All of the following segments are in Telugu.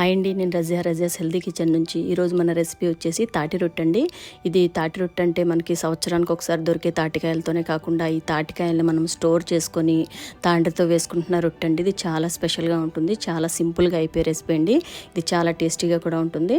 హాయ్ అండి నేను రజియా. రజియాస్ హెల్దీ కిచెన్ నుంచి ఈరోజు మన రెసిపీ వచ్చేసి తాటి రొట్టె అండి. ఇది తాటి రొట్టె అంటే మనకి సంవత్సరానికి ఒకసారి దొరికే తాటికాయలతోనే కాకుండా ఈ తాటికాయలను మనం స్టోర్ చేసుకొని తాండ్రతో వేసుకుంటున్న రొట్టె అండి. ఇది చాలా స్పెషల్గా ఉంటుంది. చాలా సింపుల్గా అయిపోయే రెసిపీ అండి. ఇది చాలా టేస్టీగా కూడా ఉంటుంది.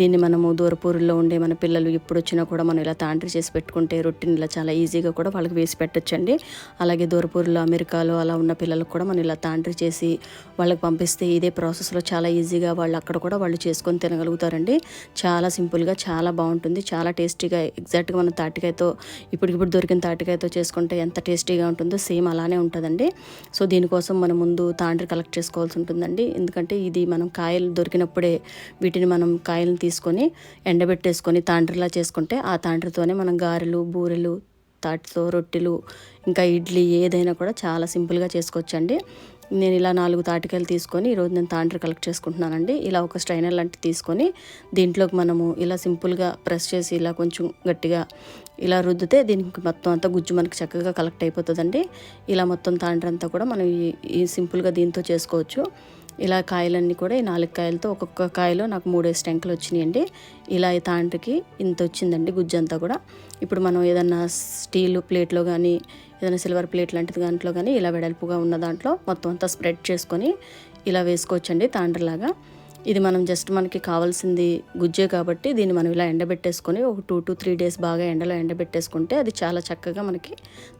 దీన్ని మనము దూరపూరులో ఉండే మన పిల్లలు ఎప్పుడు వచ్చినా కూడా మనం ఇలా తాండ్రి చేసి పెట్టుకుంటే రొట్టెని ఇలా చాలా ఈజీగా కూడా వాళ్ళకి వేసి పెట్టచ్చండి. అలాగే దూరపూరులో అమెరికాలో అలా ఉన్న పిల్లలకు కూడా మనం ఇలా తాండ్రి చేసి వాళ్ళకి పంపిస్తే ఇదే ప్రాసెస్లో చాలా ఈజీగా వాళ్ళు అక్కడ కూడా వాళ్ళు చేసుకొని తినగలుగుతారండి. చాలా సింపుల్గా చాలా బాగుంటుంది. చాలా టేస్టీగా ఎగ్జాక్ట్గా మన తాటికాయతో ఇప్పటికిప్పుడు దొరికిన తాటికాయతో చేసుకుంటే ఎంత టేస్టీగా ఉంటుందో సేమ్ అలానే ఉంటుందండి. సో దీనికోసం మనం ముందు తాండ్రి కలెక్ట్ చేసుకోవాల్సి ఉంటుందండి. ఎందుకంటే ఇది మనం కాయలు దొరికినప్పుడే వీటిని మనం కాయలను తీసుకొని ఎండబెట్టేసుకొని తాండ్రిలా చేసుకుంటే ఆ తాండ్రితోనే మనం గారెలు బూరెలు తాటితో రొట్టెలు ఇంకా ఇడ్లీ ఏదైనా కూడా చాలా సింపుల్గా చేసుకోవచ్చండి. నేను ఇలా నాలుగు తాటికాయలు తీసుకొని ఈరోజు నేను తాండ్రి కలెక్ట్ చేసుకుంటున్నానండి. ఇలా ఒక స్ట్రైనర్ లాంటివి తీసుకొని దీంట్లోకి మనము ఇలా సింపుల్గా ప్రెస్ చేసి ఇలా కొంచెం గట్టిగా ఇలా రుద్దితే దీనికి మొత్తం అంతా గుజ్జు మనకి చక్కగా కలెక్ట్ అయిపోతుందండి. ఇలా మొత్తం తాండ్రి అంతా కూడా మనం ఈ సింపుల్గా దీంతో చేసుకోవచ్చు. ఇలా కాయలన్నీ కూడా ఈ నాలుగు కాయలతో ఒక్కొక్క కాయలో నాకు మూడేసి టెంకలు వచ్చినాయండి. ఇలా ఈ తాండ్రికి ఇంత వచ్చిందండి గుజ్జు అంతా కూడా. ఇప్పుడు మనం ఏదన్నా స్టీల్ ప్లేట్లో కానీ ఏదైనా సిల్వర్ ప్లేట్ లాంటిది దాంట్లో కానీ ఇలా వెడల్పుగా ఉన్న దాంట్లో మొత్తం అంతా స్ప్రెడ్ చేసుకొని ఇలా వేసుకోవచ్చండి తాండ్రలాగా. ఇది మనం జస్ట్ మనకి కావాల్సింది గుజ్జే కాబట్టి దీన్ని మనం ఇలా ఎండబెట్టేసుకొని ఒక టూ టు త్రీ డేస్ బాగా ఎండలో ఎండబెట్టేసుకుంటే అది చాలా చక్కగా మనకి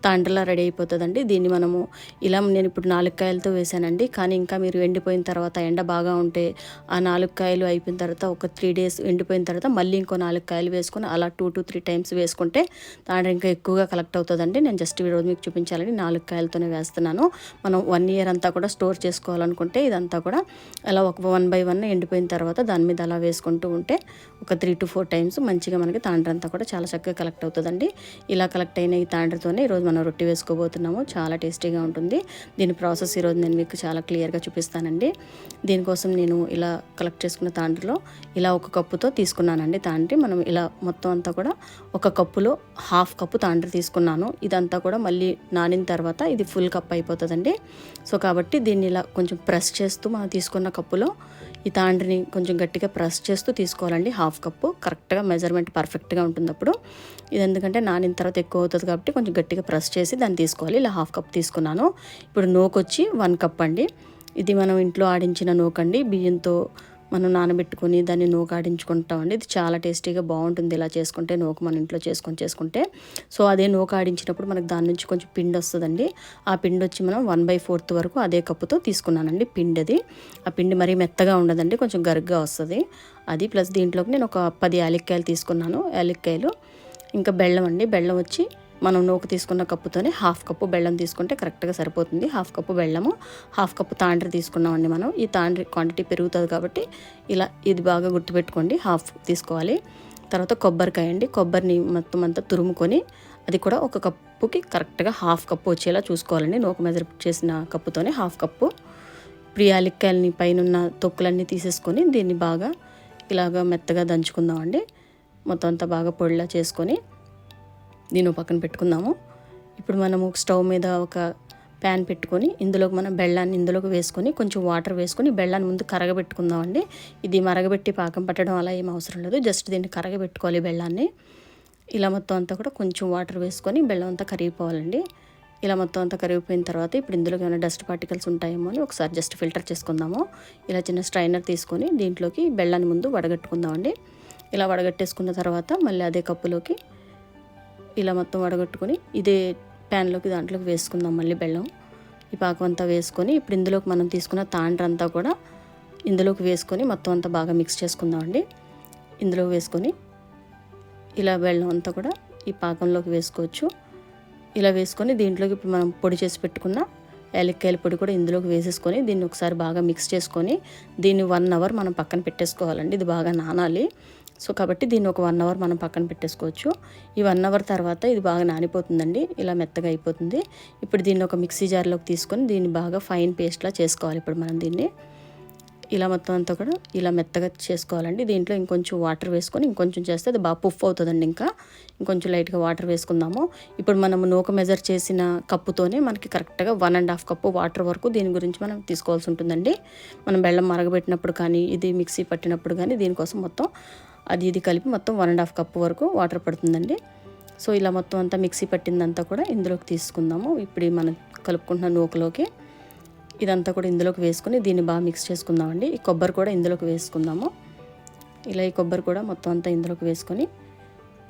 తాండ్రలా రెడీ అయిపోతుందండి. దీన్ని మనము ఇలా నేను ఇప్పుడు నాలుగు కాయలతో వేసానండి. కానీ ఇంకా మీరు ఎండిపోయిన తర్వాత ఎండ బాగా ఉంటే ఆ నాలుగు కాయలు అయిపోయిన తర్వాత ఒక త్రీ డేస్ ఎండిపోయిన తర్వాత మళ్ళీ ఇంకో నాలుగు కాయలు వేసుకొని అలా టూ టు త్రీ టైమ్స్ వేసుకుంటే తాండ్ర ఇంకా ఎక్కువగా కలెక్ట్ అవుతుందండి. నేను జస్ట్ ఈరోజు మీకు చూపించాలని నాలుగు కాయలతోనే వేస్తున్నాను. మనం వన్ ఇయర్ అంతా కూడా స్టోర్ చేసుకోవాలనుకుంటే ఇదంతా కూడా అలా ఒక వన్ బై వన్ ఎండిపోయిన తర్వాత దాని మీద అలా వేసుకుంటూ ఉంటే ఒక త్రీ టు ఫోర్ టైమ్స్ మంచిగా మనకి తాండ్రంతా కూడా చాలా చక్కగా కలెక్ట్ అవుతుందండి. ఇలా కలెక్ట్ అయిన ఈ తాండ్రతోనే ఈరోజు మనం రొట్టె వేసుకోబోతున్నాము. చాలా టేస్టీగా ఉంటుంది. దీని ప్రాసెస్ ఈరోజు నేను మీకు చాలా క్లియర్గా చూపిస్తానండి. దీనికోసం నేను ఇలా కలెక్ట్ చేసుకున్న తాండ్రిలో ఇలా ఒక కప్పుతో తీసుకున్నానండి తాండ్రి. మనం ఇలా మొత్తం అంతా కూడా ఒక కప్పులో హాఫ్ కప్పు తాండ్రి తీసుకున్నాను. ఇదంతా కూడా మళ్ళీ నానిన తర్వాత ఇది ఫుల్ కప్ అయిపోతుందండి. సో కాబట్టి దీన్ని ఇలా కొంచెం ప్రెస్ చేస్తూ మనం తీసుకున్న కప్పులో ఈ దాంట్ని కొంచెం గట్టిగా ప్రెస్ చేస్తూ తీసుకోవాలండి. Half cup. కరెక్ట్గా మెజర్మెంట్ పర్ఫెక్ట్గా ఉంటుంది అప్పుడు ఇది ఎందుకంటే నానిన తర్వాత ఎక్కువ అవుతుంది కాబట్టి కొంచెం గట్టిగా ప్రెస్ చేసి దాన్ని తీసుకోవాలి. ఇలా హాఫ్ కప్ తీసుకున్నాను. ఇప్పుడు నోకొచ్చి వచ్చి వన్ కప్ అండి. ఇది మనం ఇంట్లో ఆడించిన నూకండి. బియ్యంతో మనం నానబెట్టుకొని దాన్ని నూకాడించుకుంటాం అండి ఇది చాలా టేస్టీగా బాగుంటుంది ఇలా చేసుకుంటే నూక మన ఇంట్లో చేసుకొని చేసుకుంటే. సో అదే నూక ఆడించినప్పుడు మనకు దాని నుంచి కొంచెం పిండి వస్తుందండి. ఆ పిండి వచ్చి మనం వన్ బై ఫోర్త్ వరకు అదే కప్పుతో తీసుకున్నానండి పిండి అది ఆ పిండి మరీ మెత్తగా ఉండదండి కొంచెం గరుగ్గా వస్తుంది. అది ప్లస్ దీంట్లోకి నేను ఒక పది యాలక్కాయలు తీసుకున్నాను. యాలక్కాయలు ఇంకా బెల్లం అండి. బెల్లం వచ్చి మనం నూక తీసుకున్న కప్పుతోనే హాఫ్ కప్పు బెల్లం తీసుకుంటే కరెక్ట్గా సరిపోతుంది. హాఫ్ కప్పు బెల్లము హాఫ్ కప్పు తాండ్రి తీసుకున్నామండి మనం. ఈ తాండ్రి క్వాంటిటీ పెరుగుతుంది కాబట్టి ఇలా ఇది బాగా గుర్తుపెట్టుకోండి. హాఫ్ తీసుకోవాలి. తర్వాత కొబ్బరికాయ అండి. కొబ్బరిని మొత్తం అంతా తురుముకొని అది కూడా ఒక కప్పుకి కరెక్ట్గా హాఫ్ కప్పు వచ్చేలా చూసుకోవాలండి. నూక మెజర్ చేసిన కప్పుతోనే హాఫ్ కప్పు. ఇప్పుడు ఈ యాలక్కాయలని పైన తొక్కులన్నీ తీసేసుకొని దీన్ని బాగా ఇలాగా మెత్తగా దంచుకుందామండి. మొత్తం అంతా బాగా పొడిలా చేసుకొని దీన్ని పక్కన పెట్టుకుందాము. ఇప్పుడు మనము స్టవ్ మీద ఒక ప్యాన్ పెట్టుకొని ఇందులోకి మనం బెల్లాన్ని ఇందులోకి వేసుకొని కొంచెం వాటర్ వేసుకొని బెల్లాన్ని ముందు కరగబెట్టుకుందామండి. ఇది మరగబెట్టి పాకం పట్టడం అలా ఏం అవసరం లేదు. జస్ట్ దీన్ని కరగబెట్టుకోవాలి బెల్లాన్ని. ఇలా మొత్తం అంతా కూడా కొంచెం వాటర్ వేసుకొని బెల్లం అంతా కరిగిపోవాలండి. ఇలా మొత్తం అంతా కరిగిపోయిన తర్వాత ఇప్పుడు ఇందులోకి ఏమైనా డస్ట్ పార్టికల్స్ ఉంటాయేమో అని ఒకసారి జస్ట్ ఫిల్టర్ చేసుకుందాము. ఇలా చిన్న స్ట్రైనర్ తీసుకొని దీంట్లోకి బెల్లాన్ని ముందు వడగట్టుకుందామండి. ఇలా వడగట్టేసుకున్న తర్వాత మళ్ళీ అదే కప్పులోకి ఇలా మొత్తం వడగట్టుకొని ఇదే ప్యాన్లోకి దాంట్లోకి వేసుకుందాం మళ్ళీ బెల్లం. ఈ పాకం అంతా వేసుకొని ఇప్పుడు ఇందులోకి మనం తీసుకున్న తాండ్ర అంతా కూడా ఇందులోకి వేసుకొని మొత్తం అంతా బాగా మిక్స్ చేసుకుందామండి ఇందులో వేసుకొని ఇలా బెల్లం అంతా కూడా ఈ పాకంలోకి వేసుకోవచ్చు. ఇలా వేసుకొని దీంట్లోకి ఇప్పుడు మనం పొడి చేసి పెట్టుకున్న యాలక్కాయల పొడి కూడా ఇందులోకి వేసేసుకొని దీన్ని ఒకసారి బాగా మిక్స్ చేసుకొని దీన్ని వన్ అవర్ మనం పక్కన పెట్టేసుకోవాలండి. ఇది బాగా నానాలి. సో కాబట్టి దీన్ని ఒక వన్ అవర్ మనం పక్కన పెట్టేసుకోవచ్చు. ఈ వన్ అవర్ తర్వాత ఇది బాగా నానిపోతుందండి. ఇలా మెత్తగా అయిపోతుంది. ఇప్పుడు దీన్ని ఒక మిక్సీ జార్లోకి తీసుకొని దీన్ని బాగా ఫైన్ పేస్ట్లా చేసుకోవాలి ఇప్పుడు మనం దీన్ని. ఇలా మొత్తం అంతా కూడా ఇలా మెత్తగా చేసుకోవాలండి. దీంట్లో ఇంకొంచెం వాటర్ వేసుకొని ఇంకొంచెం చేస్తే అది బాగా పుఫ్ అవుతుందండి ఇంకా. ఇంకొంచెం లైట్గా వాటర్ వేసుకుందాము. ఇప్పుడు మనం నూక మెజర్ చేసిన కప్పుతోనే మనకి కరెక్ట్గా one and half cup water వరకు దీని గురించి మనం తీసుకోవాల్సి ఉంటుందండి. మనం బెల్లం మరగబెట్టినప్పుడు కానీ ఇది మిక్సీ పట్టినప్పుడు కానీ దీనికోసం మొత్తం అది ఇది కలిపి మొత్తం వన్ అండ్ హాఫ్ కప్పు వరకు వాటర్ పడుతుందండి. సో ఇలా మొత్తం అంతా మిక్సీ పట్టిందంతా కూడా ఇందులోకి తీసుకుందాము. ఇప్పుడు మనం కలుపుకుంటున్న నూకలోకి ఇదంతా కూడా ఇందులోకి వేసుకుని దీన్ని బాగా మిక్స్ చేసుకుందామండి. ఈ కొబ్బరి కూడా ఇందులోకి వేసుకుందాము. ఇలా ఈ కొబ్బరి కూడా మొత్తం అంతా ఇందులోకి వేసుకొని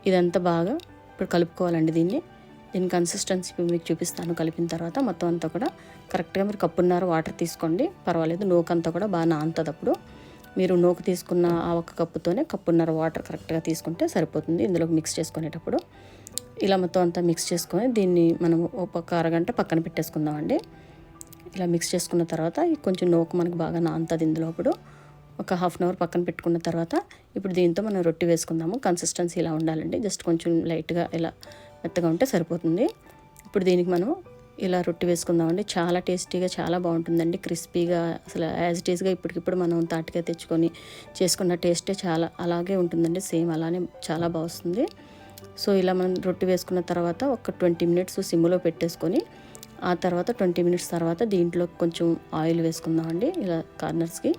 ఇదంతా బాగా ఇప్పుడు కలుపుకోవాలండి దీన్ని. దీని కన్సిస్టెన్సీ మీకు చూపిస్తాను. కలిపిన తర్వాత మొత్తం అంతా కూడా కరెక్ట్గా మీరు కప్పున్నర వాటర్ తీసుకోండి. పర్వాలేదు నూకంతా కూడా బాగా నానుతుంది అప్పుడు మీరు నూక తీసుకున్న ఆ ఒక కప్పుతోనే కప్పున్నర వాటర్ కరెక్ట్గా తీసుకుంటే సరిపోతుంది. ఇందులోకి మిక్స్ చేసుకునేటప్పుడు ఇలా మొత్తం అంతా మిక్స్ చేసుకొని దీన్ని మనం ఒక అరగంట పక్కన పెట్టేసుకుందామండి. ఇలా మిక్స్ చేసుకున్న తర్వాత కొంచెం నూక మనకు బాగా నానుతుంది ఇందులో అప్పుడు. ఒక హాఫ్ అన్ అవర్ పక్కన పెట్టుకున్న తర్వాత ఇప్పుడు దీంతో మనం రొట్టి వేసుకుందాము. కన్సిస్టెన్సీ ఇలా ఉండాలండి. జస్ట్ కొంచెం లైట్గా ఇలా మెత్తగా ఉంటే సరిపోతుంది. ఇప్పుడు దీనికి మనం ఇలా రొట్టి వేసుకుందామండి. చాలా టేస్టీగా చాలా బాగుంటుందండి. క్రిస్పీగా అసలు యాజ్ ఇట్ ఈస్గా ఇప్పటికిప్పుడు మనం తాటిగా తెచ్చుకొని చేసుకున్న టేస్టే చాలా అలాగే ఉంటుందండి. సేమ్ అలానే చాలా బాగుంది సో ఇలా మనం రొట్టి వేసుకున్న తర్వాత ఒక ట్వంటీ మినిట్స్ సిమ్లో పెట్టేసుకొని ఆ తర్వాత ట్వంటీ మినిట్స్ తర్వాత దీంట్లో కొంచెం ఆయిల్ వేసుకుందామండి. ఇలా కార్నర్స్కి.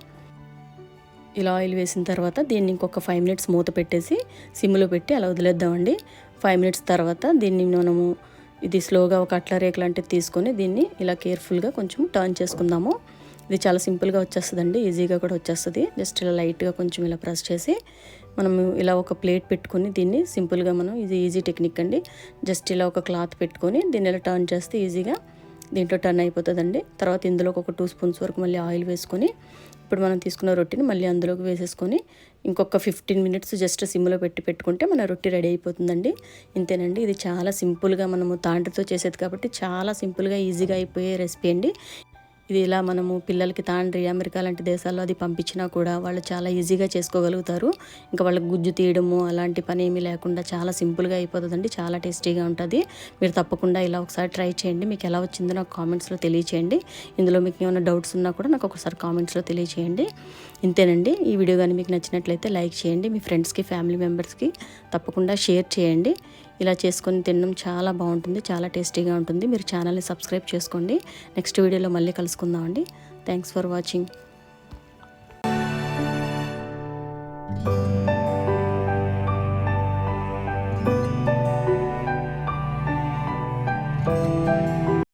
ఇలా ఆయిల్ వేసిన తర్వాత దీన్ని ఇంకొక ఫైవ్ మినిట్స్ మూత పెట్టేసి సిమ్లో పెట్టి అలా వదిలేద్దామండి. ఫైవ్ మినిట్స్ తర్వాత దీన్ని మనము ఇది స్లోగా ఒక అట్ల రేక్ లాంటిది తీసుకొని దీన్ని ఇలా కేర్ఫుల్గా కొంచెం టర్న్ చేసుకుందాము. ఇది చాలా సింపుల్గా వచ్చేస్తుందండి ఈజీగా కూడా వచ్చేస్తుంది. జస్ట్ ఇలా లైట్గా కొంచెం ఇలా ప్రెస్ చేసి మనం ఇలా ఒక ప్లేట్ పెట్టుకొని దీన్ని సింపుల్గా మనం ఇది ఈజీ టెక్నిక్ అండి. జస్ట్ ఇలా ఒక క్లాత్ పెట్టుకొని దీన్ని ఇలా టర్న్ చేస్తే ఈజీగా దీంట్లో టర్న్ అయిపోతుందండి. తర్వాత ఇందులోకి ఒక టూ స్పూన్స్ వరకు మళ్ళీ ఆయిల్ వేసుకొని ఇప్పుడు మనం తీసుకున్న రొట్టిని మళ్ళీ అందులోకి వేసేసుకొని ఇంకొక ఫిఫ్టీన్ మినిట్స్ జస్ట్ సిమ్లో పెట్టి పెట్టుకుంటే మన రొట్టి రెడీ అయిపోతుందండి. ఇంతేనండి. ఇది చాలా సింపుల్గా మనము తాండ్రితో చేసేది కాబట్టి చాలా సింపుల్గా ఈజీగా అయిపోయే రెసిపీ అండి. ఇది ఇలా మనము పిల్లలకి తాండ్రి అమెరికా లాంటి దేశాల్లో అది పంపించినా కూడా వాళ్ళు చాలా ఈజీగా చేసుకోగలుగుతారు. ఇంకా వాళ్ళకి గుజ్జు తీయడము అలాంటి పని ఏమీ లేకుండా చాలా సింపుల్గా అయిపోతుందండి చాలా టేస్టీగా ఉంటుంది. మీరు తప్పకుండా ఇలా ఒకసారి ట్రై చేయండి. మీకు ఎలా వచ్చిందో నాకు కామెంట్స్లో తెలియచేయండి. ఇందులో మీకు ఏమైనా డౌట్స్ ఉన్నా కూడా నాకు ఒకసారి కామెంట్స్లో తెలియచేయండి. ఇంతేనండి. ఈ వీడియో కానీ మీకు నచ్చినట్లయితే లైక్ చేయండి. మీ ఫ్రెండ్స్కి ఫ్యామిలీ మెంబర్స్కి తప్పకుండా షేర్ చేయండి. ఇలా చేసుకొని తినడం చాలా బాగుంటుంది చాలా టేస్టీగా ఉంటుంది. మీరు ఛానల్ని సబ్స్క్రైబ్ చేసుకోండి. నెక్స్ట్ వీడియోలో మళ్ళీ కలుసుకుందామండి. Thanks for watching.